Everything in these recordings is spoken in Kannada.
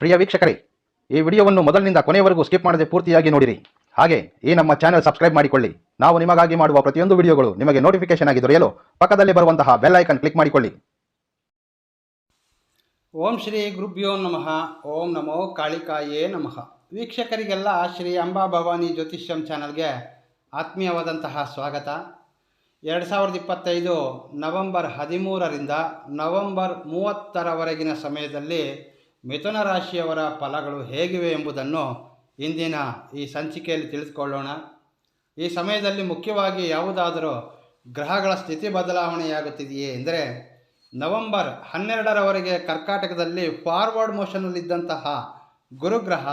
ಪ್ರಿಯ ವೀಕ್ಷಕರೇ, ಈ ವಿಡಿಯೋವನ್ನು ಮೊದಲಿನಿಂದ ಕೊನೆಯವರೆಗೂ ಸ್ಕಿಪ್ ಮಾಡದೆ ಪೂರ್ತಿಯಾಗಿ ನೋಡಿರಿ. ಹಾಗೆ, ಈ ನಮ್ಮ ಚಾನೆಲ್ ಸಬ್ಸ್ಕ್ರೈಬ್ ಮಾಡಿಕೊಳ್ಳಿ. ನಾವು ನಿಮಗಾಗಿ ಮಾಡುವ ಪ್ರತಿಯೊಂದು ವಿಡಿಯೋಗಳು ನಿಮಗೆ ನೋಟಿಫಿಕೇಶನ್ ಆಗಿ ದೊರೆಯಲು ಪಕ್ಕದಲ್ಲಿ ಬರುವಂತಹ ಬೆಲ್ ಐಕನ್ ಕ್ಲಿಕ್ ಮಾಡಿಕೊಳ್ಳಿ. ಓಂ ಶ್ರೀ ಗುರುಭ್ಯೋ ನಮಃ. ಓಂ ನಮೋ ಕಾಳಿಕಾಯೇ ನಮಃ. ವೀಕ್ಷಕರಿಗೆಲ್ಲ ಶ್ರೀ ಅಂಬಾ ಭವಾನಿ ಜ್ಯೋತಿಷ್ಯಂ ಚಾನಲ್ಗೆ ಆತ್ಮೀಯವಾದಂತಹ ಸ್ವಾಗತ. ಎರಡು ಸಾವಿರದ ಇಪ್ಪತ್ತೈದು ನವೆಂಬರ್ ಹದಿಮೂರರಿಂದ ನವೆಂಬರ್ ಮೂವತ್ತರವರೆಗಿನ ಸಮಯದಲ್ಲಿ ಮಿಥುನ ರಾಶಿಯವರ ಫಲಗಳು ಹೇಗಿವೆ ಎಂಬುದನ್ನು ಇಂದಿನ ಈ ಸಂಚಿಕೆಯಲ್ಲಿ ತಿಳಿದುಕೊಳ್ಳೋಣ ಈ ಸಮಯದಲ್ಲಿ ಮುಖ್ಯವಾಗಿ ಯಾವುದಾದರೂ ಗ್ರಹಗಳ ಸ್ಥಿತಿ ಬದಲಾವಣೆಯಾಗುತ್ತಿದೆಯೇ ಎಂದರೆ, ನವೆಂಬರ್ ಹನ್ನೆರಡರವರೆಗೆ ಕರ್ಕಾಟಕದಲ್ಲಿ ಫಾರ್ವರ್ಡ್ ಮೋಷನ್ನಲ್ಲಿದ್ದಂತಹ ಗುರುಗ್ರಹ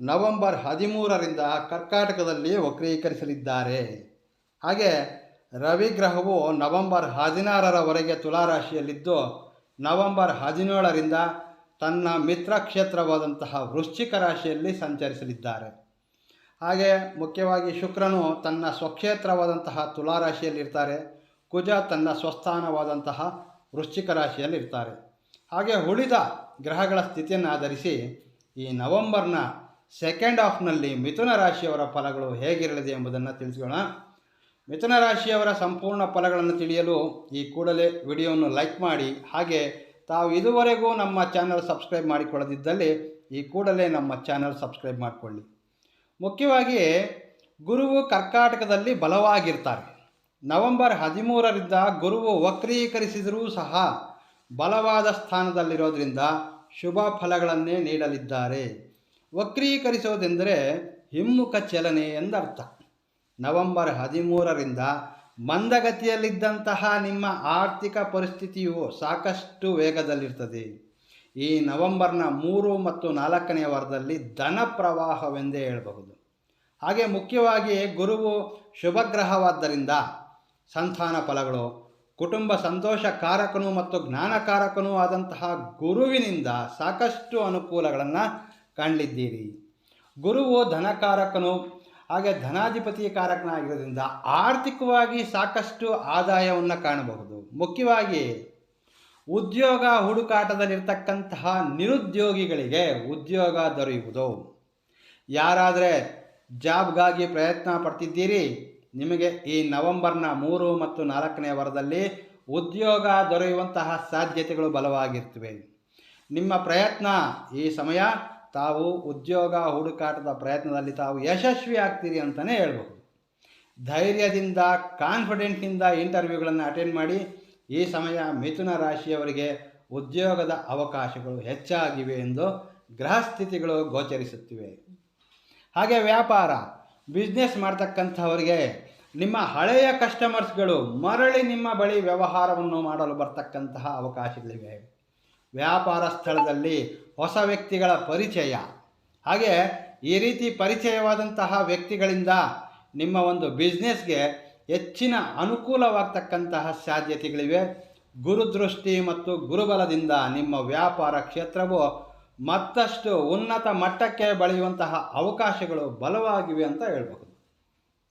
ನವೆಂಬರ್ ಹದಿಮೂರರಿಂದ ಕರ್ಕಾಟಕದಲ್ಲಿ ವಕ್ರೀಕರಿಸಲಿದ್ದಾರೆ. ಹಾಗೆ ರವಿ ಗ್ರಹವು ನವೆಂಬರ್ ಹದಿನಾರರವರೆಗೆ ತುಲಾರಾಶಿಯಲ್ಲಿದ್ದು, ನವೆಂಬರ್ ಹದಿನೇಳರಿಂದ ತನ್ನ ಮಿತ್ರ ಕ್ಷೇತ್ರವಾದಂತಹ ವೃಶ್ಚಿಕ ರಾಶಿಯಲ್ಲಿ ಸಂಚರಿಸಲಿದ್ದಾರೆ. ಹಾಗೆ ಮುಖ್ಯವಾಗಿ ಶುಕ್ರನು ತನ್ನ ಸ್ವಕ್ಷೇತ್ರವಾದಂತಹ ತುಲಾರಾಶಿಯಲ್ಲಿರ್ತಾರೆ ಕುಜ ತನ್ನ ಸ್ವಸ್ಥಾನವಾದಂತಹ ವೃಶ್ಚಿಕ ರಾಶಿಯಲ್ಲಿರ್ತಾರೆ. ಹಾಗೆ ಉಳಿದ ಗ್ರಹಗಳ ಸ್ಥಿತಿಯನ್ನು ಆಧರಿಸಿ ಈ ನವೆಂಬರ್ನ ಸೆಕೆಂಡ್ ಹಾಫ್ನಲ್ಲಿ ಮಿಥುನ ರಾಶಿಯವರ ಫಲಗಳು ಹೇಗಿರಲಿದೆ ಎಂಬುದನ್ನು ತಿಳಿಸೋಣ ಮಿಥುನ ರಾಶಿಯವರ ಸಂಪೂರ್ಣ ಫಲಗಳನ್ನು ತಿಳಿಯಲು ಈ ಕೂಡಲೇ ವಿಡಿಯೋವನ್ನು ಲೈಕ್ ಮಾಡಿ, ಹಾಗೆ ತಾವು ಇದುವರೆಗೂ ನಮ್ಮ ಚಾನಲ್ ಸಬ್ಸ್ಕ್ರೈಬ್ ಮಾಡಿಕೊಳ್ಳದಿದ್ದಲ್ಲಿ ಈ ಕೂಡಲೇ ನಮ್ಮ ಚಾನಲ್ ಸಬ್ಸ್ಕ್ರೈಬ್ ಮಾಡಿಕೊಳ್ಳಿ. ಮುಖ್ಯವಾಗಿ ಗುರುವು ಕರ್ಕಾಟಕದಲ್ಲಿ ಬಲವಾಗಿರ್ತಾರೆ. ನವೆಂಬರ್ ಹದಿಮೂರರಿಂದ ಗುರುವು ವಕ್ರೀಕರಿಸಿದರೂ ಸಹ ಬಲವಾದ ಸ್ಥಾನದಲ್ಲಿರೋದ್ರಿಂದ ಶುಭ ಫಲಗಳನ್ನೇ ನೀಡಲಿದ್ದಾರೆ. ವಕ್ರೀಕರಿಸೋದೆಂದರೆ ಹಿಮ್ಮುಖ ಚಲನೆ ಎಂದರ್ಥ. ನವೆಂಬರ್ ಹದಿಮೂರರಿಂದ ಮಂದಗತಿಯಲ್ಲಿದ್ದಂತಹ ನಿಮ್ಮ ಆರ್ಥಿಕ ಪರಿಸ್ಥಿತಿಯು ಸಾಕಷ್ಟು ವೇಗದಲ್ಲಿರ್ತದೆ. ಈ ನವೆಂಬರ್ನ ಮೂರು ಮತ್ತು ನಾಲ್ಕನೆಯ ವಾರದಲ್ಲಿ ಧನ ಪ್ರವಾಹವೆಂದೇ ಹೇಳಬಹುದು. ಹಾಗೆ ಮುಖ್ಯವಾಗಿ ಗುರುವು ಶುಭಗ್ರಹವಾದ್ದರಿಂದ ಸಂತಾನ ಫಲಗಳು, ಕುಟುಂಬ ಸಂತೋಷಕಾರಕನು ಮತ್ತು ಜ್ಞಾನಕಾರಕನೂ ಆದಂತಹ ಗುರುವಿನಿಂದ ಸಾಕಷ್ಟು ಅನುಕೂಲಗಳನ್ನು ಕಾಣಲಿದ್ದೀರಿ ಗುರುವು ಧನಕಾರಕನು ಹಾಗೆ ಧನಾಧಿಪತಿ ಕಾರಕನಾಗಿರೋದ್ರಿಂದ ಆರ್ಥಿಕವಾಗಿ ಸಾಕಷ್ಟು ಆದಾಯವನ್ನು ಕಾಣಬಹುದು. ಮುಖ್ಯವಾಗಿ ಉದ್ಯೋಗ ಹುಡುಕಾಟದಲ್ಲಿರ್ತಕ್ಕಂತಹ ನಿರುದ್ಯೋಗಿಗಳಿಗೆ ಉದ್ಯೋಗ ದೊರೆಯುವುದು. ಯಾರಾದರೆ ಜಾಬ್ಗಾಗಿ ಪ್ರಯತ್ನ ಪಡ್ತಿದ್ದೀರಿ, ನಿಮಗೆ ಈ ನವೆಂಬರ್ನ ಮೂರು ಮತ್ತು ನಾಲ್ಕನೇ ವಾರದಲ್ಲಿ ಉದ್ಯೋಗ ದೊರೆಯುವಂತಹ ಸಾಧ್ಯತೆಗಳು ಬಲವಾಗಿರ್ತವೆ. ನಿಮ್ಮ ಪ್ರಯತ್ನ ಈ ಸಮಯ ತಾವು ಉದ್ಯೋಗ ಹುಡುಕಾಟದ ಪ್ರಯತ್ನದಲ್ಲಿ ತಾವು ಯಶಸ್ವಿ ಆಗ್ತೀರಿ ಅಂತಲೇ ಹೇಳ್ಬೋದು. ಧೈರ್ಯದಿಂದ ಕಾನ್ಫಿಡೆಂಟ್ನಿಂದ ಇಂಟರ್ವ್ಯೂಗಳನ್ನು ಅಟೆಂಡ್ ಮಾಡಿ ಈ ಸಮಯ ಮಿಥುನ ರಾಶಿಯವರಿಗೆ ಉದ್ಯೋಗದ ಅವಕಾಶಗಳು ಹೆಚ್ಚಾಗಿವೆ ಎಂದು ಗ್ರಹ ಸ್ಥಿತಿಗಳು ಗೋಚರಿಸುತ್ತಿವೆ. ಹಾಗೆ ವ್ಯಾಪಾರ ಬಿಸ್ನೆಸ್ ಮಾಡ್ತಕ್ಕಂಥವರಿಗೆ ನಿಮ್ಮ ಹಳೆಯ ಕಸ್ಟಮರ್ಸ್ಗಳು ಮರಳಿ ನಿಮ್ಮ ಬಳಿ ವ್ಯವಹಾರವನ್ನು ಮಾಡಲು ಬರ್ತಕ್ಕಂತಹ ಅವಕಾಶಗಳಿವೆ. ವ್ಯಾಪಾರ ಸ್ಥಳದಲ್ಲಿ ಹೊಸ ವ್ಯಕ್ತಿಗಳ ಪರಿಚಯ. ಹಾಗೆ ಈ ರೀತಿ ಪರಿಚಯವಾದಂತಹ ವ್ಯಕ್ತಿಗಳಿಂದ ನಿಮ್ಮ ಒಂದು ಬಿಸ್ನೆಸ್ಗೆ ಹೆಚ್ಚಿನ ಅನುಕೂಲವಾಗ್ತಕ್ಕಂತಹ ಸಾಧ್ಯತೆಗಳಿವೆ. ಗುರುದೃಷ್ಟಿ ಮತ್ತು ಗುರುಬಲದಿಂದ ನಿಮ್ಮ ವ್ಯಾಪಾರ ಕ್ಷೇತ್ರವು ಮತ್ತಷ್ಟು ಉನ್ನತ ಮಟ್ಟಕ್ಕೆ ಬೆಳೆಯುವಂತಹ ಅವಕಾಶಗಳು ಬಲವಾಗಿವೆ ಅಂತ ಹೇಳ್ಬೋದು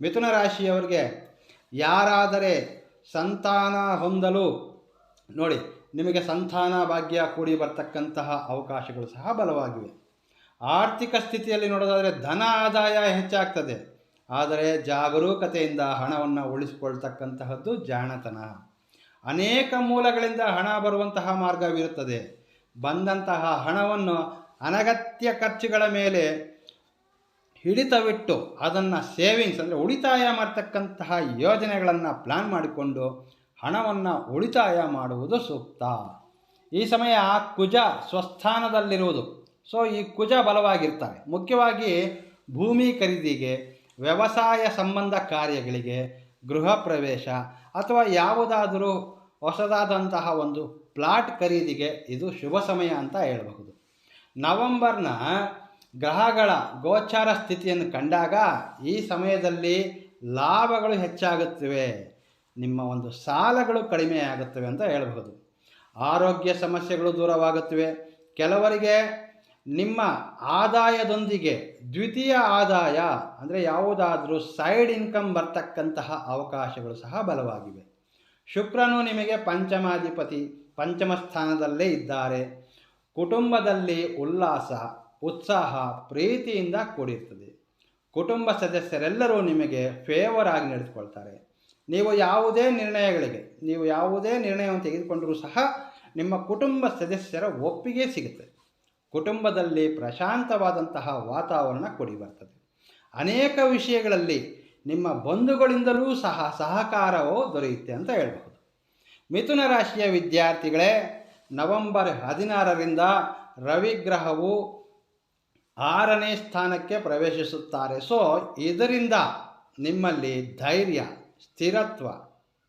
ಮಿಥುನ ರಾಶಿಯವರಿಗೆ ಯಾರಾದರೆ ಸಂತಾನ ಹೊಂದಲು ನೋಡಿ ನಿಮಗೆ ಸಂತಾನ ಭಾಗ್ಯ ಕೂಡಿ ಬರ್ತಕ್ಕಂತಹ ಅವಕಾಶಗಳು ಸಹ ಬಲವಾಗಿವೆ. ಆರ್ಥಿಕ ಸ್ಥಿತಿಯಲ್ಲಿ ನೋಡೋದಾದರೆ ಧನ ಆದಾಯ ಹೆಚ್ಚಾಗ್ತದೆ. ಆದರೆ ಜಾಗರೂಕತೆಯಿಂದ ಹಣವನ್ನು ಉಳಿಸಿಕೊಳ್ತಕ್ಕಂತಹದ್ದು ಜಾಣತನ. ಅನೇಕ ಮೂಲಗಳಿಂದ ಹಣ ಬರುವಂತಹ ಮಾರ್ಗವಿರುತ್ತದೆ. ಬಂದಂತಹ ಹಣವನ್ನು ಅನಗತ್ಯ ಖರ್ಚುಗಳ ಮೇಲೆ ಹಿಡಿತವಿಟ್ಟು ಅದನ್ನು ಸೇವಿಂಗ್ಸ್ ಅಂದರೆ ಉಳಿತಾಯ ಮಾಡ್ತಕ್ಕಂತಹ ಯೋಜನೆಗಳನ್ನು ಪ್ಲ್ಯಾನ್ ಮಾಡಿಕೊಂಡು ಹಣವನ್ನು ಉಳಿತಾಯ ಮಾಡುವುದು ಸೂಕ್ತ. ಈ ಸಮಯ ಕುಜ ಸ್ವಸ್ಥಾನದಲ್ಲಿರುವುದು. ಸೊ ಈ ಕುಜ ಬಲವಾಗಿರ್ತಾರೆ. ಮುಖ್ಯವಾಗಿ ಭೂಮಿ ಖರೀದಿಗೆ, ವ್ಯವಸಾಯ ಸಂಬಂಧ ಕಾರ್ಯಗಳಿಗೆ, ಗೃಹ ಪ್ರವೇಶ ಅಥವಾ ಯಾವುದಾದರೂ ಹೊಸದಾದಂತಹ ಒಂದು ಪ್ಲಾಟ್ ಖರೀದಿಗೆ ಇದು ಶುಭ ಸಮಯ ಅಂತ ಹೇಳಬಹುದು. ನವೆಂಬರ್ನ ಗ್ರಹಗಳ ಗೋಚಾರ ಸ್ಥಿತಿಯನ್ನು ಕಂಡಾಗ ಈ ಸಮಯದಲ್ಲಿ ಲಾಭಗಳು ಹೆಚ್ಚಾಗುತ್ತವೆ. ನಿಮ್ಮ ಒಂದು ಸಾಲಗಳು ಕಡಿಮೆ ಆಗುತ್ತವೆ ಅಂತ ಹೇಳಬಹುದು. ಆರೋಗ್ಯ ಸಮಸ್ಯೆಗಳು ದೂರವಾಗುತ್ತವೆ. ಕೆಲವರಿಗೆ ನಿಮ್ಮ ಆದಾಯದೊಂದಿಗೆ ದ್ವಿತೀಯ ಆದಾಯ ಅಂದರೆ ಯಾವುದಾದರೂ ಸೈಡ್ ಇನ್ಕಮ್ ಬರ್ತಕ್ಕಂತಹ ಅವಕಾಶಗಳು ಸಹ ಬಲವಾಗಿವೆ. ಶುಕ್ರನು ನಿಮಗೆ ಪಂಚಮಾಧಿಪತಿ, ಪಂಚಮ ಸ್ಥಾನದಲ್ಲೇ ಇದ್ದಾರೆ. ಕುಟುಂಬದಲ್ಲಿ ಉಲ್ಲಾಸ, ಉತ್ಸಾಹ, ಪ್ರೀತಿಯಿಂದ ಕೂಡಿರ್ತದೆ. ಕುಟುಂಬ ಸದಸ್ಯರೆಲ್ಲರೂ ನಿಮಗೆ ಫೇವರ್ ಆಗಿ ನಡೆದುಕೊಳ್ತಾರೆ. ನೀವು ಯಾವುದೇ ನಿರ್ಣಯಗಳಿಗೆ, ನೀವು ಯಾವುದೇ ನಿರ್ಣಯವನ್ನು ತೆಗೆದುಕೊಂಡರೂ ಸಹ ನಿಮ್ಮ ಕುಟುಂಬ ಸದಸ್ಯರ ಒಪ್ಪಿಗೆ ಸಿಗುತ್ತೆ. ಕುಟುಂಬದಲ್ಲಿ ಪ್ರಶಾಂತವಾದಂತಹ ವಾತಾವರಣ ಕೊಡಿ ಬರ್ತದೆ. ಅನೇಕ ವಿಷಯಗಳಲ್ಲಿ ನಿಮ್ಮ ಬಂಧುಗಳಿಂದಲೂ ಸಹ ಸಹಕಾರವು ದೊರೆಯುತ್ತೆ ಅಂತ ಹೇಳಬಹುದು. ಮಿಥುನ ರಾಶಿಯ ವಿದ್ಯಾರ್ಥಿಗಳೇ, ನವೆಂಬರ್ ಹದಿನಾರರಿಂದ ರವಿಗ್ರಹವು ಆರನೇ ಸ್ಥಾನಕ್ಕೆ ಪ್ರವೇಶಿಸುತ್ತಾರೆ. ಸೊ ಇದರಿಂದ ನಿಮ್ಮಲ್ಲಿ ಧೈರ್ಯ ಸ್ಥಿರತ್ವ,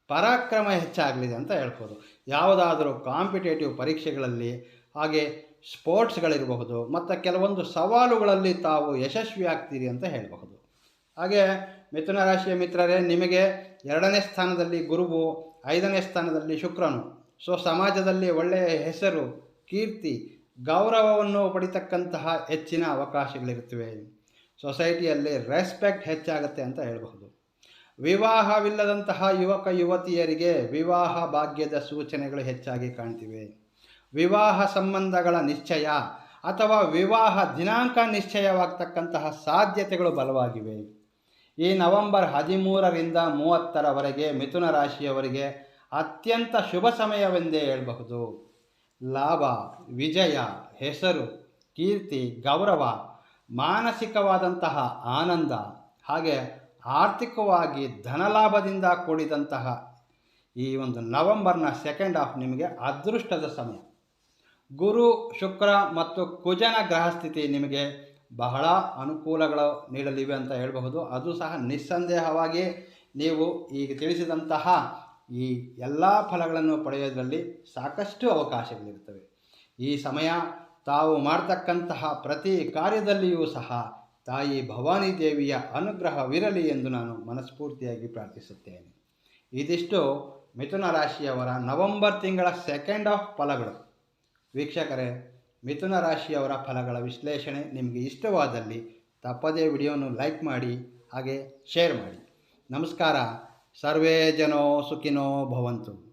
ಪರಾಕ್ರಮ ಹೆಚ್ಚಾಗಲಿದೆ ಅಂತ ಹೇಳ್ಬೋದು. ಯಾವುದಾದರೂ ಕಾಂಪಿಟೇಟಿವ್ ಪರೀಕ್ಷೆಗಳಲ್ಲಿ ಹಾಗೆ ಸ್ಪೋರ್ಟ್ಸ್ಗಳಿರಬಹುದು, ಮತ್ತು ಕೆಲವೊಂದು ಸವಾಲುಗಳಲ್ಲಿ ತಾವು ಯಶಸ್ವಿಯಾಗ್ತೀರಿ ಅಂತ ಹೇಳಬಹುದು. ಹಾಗೆ ಮಿಥುನ ರಾಶಿಯ ಮಿತ್ರರೇ, ನಿಮಗೆ ಎರಡನೇ ಸ್ಥಾನದಲ್ಲಿ ಗುರುವು, ಐದನೇ ಸ್ಥಾನದಲ್ಲಿ ಶುಕ್ರನು. ಸೊ, ಸಮಾಜದಲ್ಲಿ ಒಳ್ಳೆಯ ಹೆಸರು, ಕೀರ್ತಿ, ಗೌರವವನ್ನು ಪಡಿತಕ್ಕಂತಹ ಹೆಚ್ಚಿನ ಅವಕಾಶಗಳಿರುತ್ತವೆ. ಸೊಸೈಟಿಯಲ್ಲಿ ರೆಸ್ಪೆಕ್ಟ್ ಹೆಚ್ಚಾಗುತ್ತೆ ಅಂತ ಹೇಳಬಹುದು. ವಿವಾಹವಿಲ್ಲದಂತಹ ಯುವಕ ಯುವತಿಯರಿಗೆ ವಿವಾಹ ಭಾಗ್ಯದ ಸೂಚನೆಗಳು ಹೆಚ್ಚಾಗಿ ಕಾಣ್ತಿವೆ. ವಿವಾಹ ಸಂಬಂಧಗಳ ನಿಶ್ಚಯ ಅಥವಾ ವಿವಾಹ ದಿನಾಂಕ ನಿಶ್ಚಯವಾಗ್ತಕ್ಕಂತಹ ಸಾಧ್ಯತೆಗಳು ಬಲವಾಗಿವೆ. ಈ ನವೆಂಬರ್ ಹದಿಮೂರರಿಂದ ಮೂವತ್ತರವರೆಗೆ ಮಿಥುನ ರಾಶಿಯವರಿಗೆ ಅತ್ಯಂತ ಶುಭ ಸಮಯವೆಂದೇ ಹೇಳಬಹುದು. ಲಾಭ, ವಿಜಯ, ಹೆಸರು, ಕೀರ್ತಿ, ಗೌರವ, ಮಾನಸಿಕವಾದಂತಹ ಆನಂದ ಹಾಗೆ ಆರ್ಥಿಕವಾಗಿ ಧನಲಾಭದಿಂದ ಕೂಡಿದಂತಹ ಈ ಒಂದು ನವೆಂಬರ್ನ ಸೆಕೆಂಡ್ ಹಾಫ್ ನಿಮಗೆ ಅದೃಷ್ಟದ ಸಮಯ. ಗುರು, ಶುಕ್ರ ಮತ್ತು ಕುಜನ ಗ್ರಹ ಸ್ಥಿತಿ ನಿಮಗೆ ಬಹಳ ಅನುಕೂಲಗಳು ನೀಡಲಿವೆ ಅಂತ ಹೇಳಬಹುದು. ಅದು ಸಹ ನಿಸ್ಸಂದೇಹವಾಗಿ ನೀವು ಈಗ ತಿಳಿಸಿದಂತಹ ಈ ಎಲ್ಲ ಫಲಗಳನ್ನು ಪಡೆಯೋದರಲ್ಲಿ ಸಾಕಷ್ಟು ಅವಕಾಶಗಳಿರುತ್ತವೆ. ಈ ಸಮಯ ತಾವು ಮಾಡ್ತಕ್ಕಂತಹ ಪ್ರತಿ ಕಾರ್ಯದಲ್ಲಿಯೂ ಸಹ ತಾಯಿ ಭವಾನಿ ದೇವಿಯ ಅನುಗ್ರಹವಿರಲಿ ಎಂದು ನಾನು ಮನಸ್ಫೂರ್ತಿಯಾಗಿ ಪ್ರಾರ್ಥಿಸುತ್ತೇನೆ. ಇದಿಷ್ಟು ಮಿಥುನ ರಾಶಿಯವರ ನವೆಂಬರ್ ತಿಂಗಳ ಸೆಕೆಂಡ್ ಆಫ್ ಫಲಗಳು. ವೀಕ್ಷಕರೇ, ಮಿಥುನ ರಾಶಿಯವರ ಫಲಗಳ ವಿಶ್ಲೇಷಣೆ ನಿಮಗೆ ಇಷ್ಟವಾದಲ್ಲಿ ತಪ್ಪದೇ ವಿಡಿಯೋನು ಲೈಕ್ ಮಾಡಿ, ಹಾಗೆ ಶೇರ್ ಮಾಡಿ. ನಮಸ್ಕಾರ. ಸರ್ವೇ ಜನೋ ಸುಖಿನೋ ಭವಂತು.